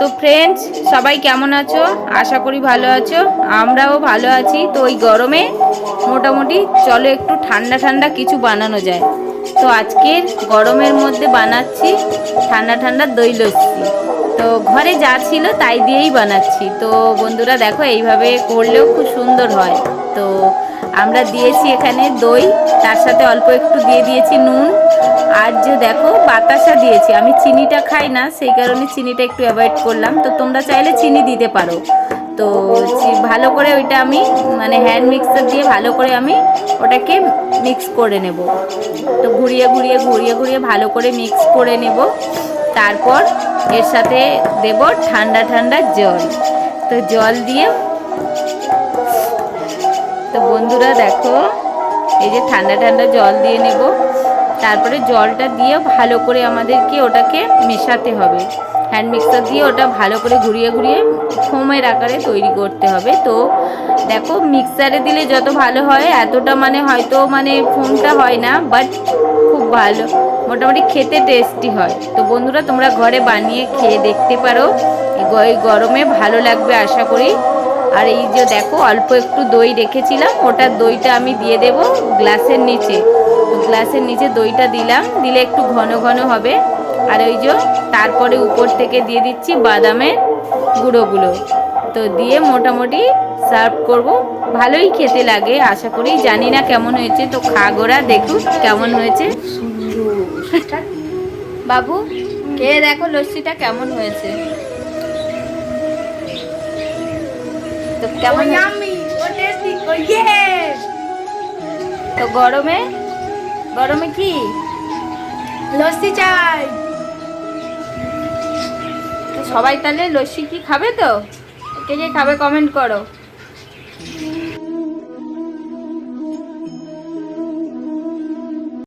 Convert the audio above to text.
তো ফ্রেন্ডস সবাই কেমন আছো? আশা করি ভালো আছো। আমরাও ভালো আছি। তো ওই গরমে মোটামুটি চলো একটু ঠান্ডা ঠান্ডা কিছু বানানো যায়। তো আজকের গরমের মধ্যে বানাচ্ছি ঠান্ডা ঠান্ডা দই লস্যি। তো ঘরে যা ছিল তাই দিয়েই বানাচ্ছি। তো বন্ধুরা দেখো, এইভাবে করলেও খুব সুন্দর হয়। তো আমরা দিয়েছি এখানে দই, তার সাথে অল্প একটু দিয়ে দিয়েছি নুন। আর যে দেখো, বাতাসা দিয়েছি। আমি চিনিটা খাই না, সেই কারণে চিনিটা একটু অ্যাভয়েড করলাম। তো তোমরা চাইলে চিনি দিতে পারো। তো ভালো করে ওইটা আমি মানে হ্যান্ড মিক্সার দিয়ে ভালো করে আমি ওটাকে মিক্স করে নেব। তো ঘুরিয়ে ঘুরিয়ে ঘুরিয়ে ঘুরিয়ে ভালো করে মিক্স করে নেব। তারপর এর সাথে দেব ঠান্ডা ঠান্ডা জল। তো জল দিয়ে তো বন্ধুরা দেখো, এই যে ঠান্ডা ঠান্ডা জল দিয়ে নেব। তারপরে জলটা দিয়ে ভালো করে আমাদেরকে ওটাকে মেশাতে হবে। হ্যান্ড মিক্সার দিয়ে ওটা ভালো করে ঘুরিয়ে ঘুরিয়ে ফোমের আকারে তৈরি করতে হবে। তো দেখো, মিক্সারে দিলে যত ভালো হয়, এতটা মানে হয়তো মানে ফোমটা হয় না বাট খুব ভালো। মোটামুটি খেতে টেস্টি হয়। তো বন্ধুরা, তোমরা ঘরে বানিয়ে খেয়ে দেখতে পারো। গরমে ভালো লাগবে, আশা করি। আর এই যে দেখো অল্প একটু দই রেখেছিলাম। ওটা দইটা আমি দিয়ে দেব গ্লাসের নিচে। তো গ্লাসের নিচে দইটা দিলাম। দিলে একটু ঘন ঘন হবে। আর ওই যে তারপরে উপর থেকে দিয়ে দিচ্ছি বাদামের গুঁড়োগুলো। তো দিয়ে মোটামুটি সার্ভ করব। ভালোই খেতে লাগে আশা করি। জানি না কেমন হয়েছে তো খাগোরা দেখুন কেমন হয়েছে। বাবু কে দেখো লস্যিটা কেমন হয়েছে। তো কেমন! তো গরমে? গরমে কি? লস্যি চাই। তো সবাই তাহলে লস্যি কি খাবে তো? কে কে খাবে কমেন্ট করো।